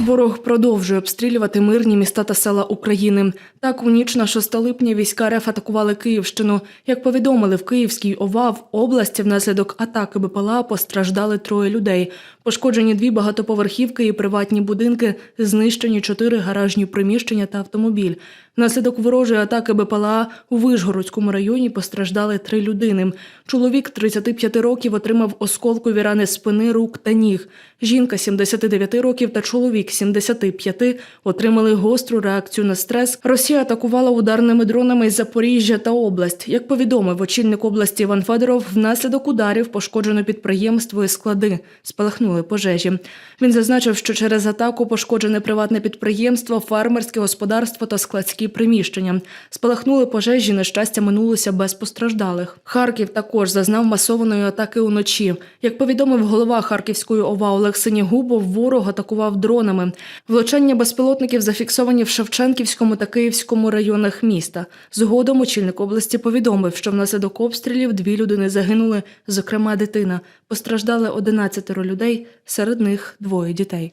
Ворог продовжує обстрілювати мирні міста та села України. Так, у ніч на 6 липня війська РФ атакували Київщину. Як повідомили в Київській ОВА, в області внаслідок атаки БПЛА постраждали троє людей. Пошкоджені дві багатоповерхівки і приватні будинки, знищені чотири гаражні приміщення та автомобіль. Внаслідок ворожої атаки БПЛА у Вишгородському районі постраждали три людини. Чоловік 35 років отримав осколкові рани спини, рук та ніг. Жінка 79 років та чоловік 75 отримали гостру реакцію на стрес. Росія атакувала ударними дронами Запоріжжя та область. Як повідомив очільник області Іван Федоров, внаслідок ударів пошкоджено підприємство і склади. Спалахнули пожежі. Він зазначив, що через атаку пошкоджене приватне підприємство, фермерське господарство та складські приміщення. Спалахнули пожежі. На щастя, минулося без постраждалих. Харків також зазнав масованої атаки уночі. Як повідомив голова Харківської ОВА Олег Синігубов, ворог атакував дронами. Влучання безпілотників зафіксовані в Шевченківському та Київському районах міста. Згодом очільник області повідомив, що внаслідок обстрілів дві людини загинули, зокрема дитина. Постраждали 11 людей, серед них двоє дітей.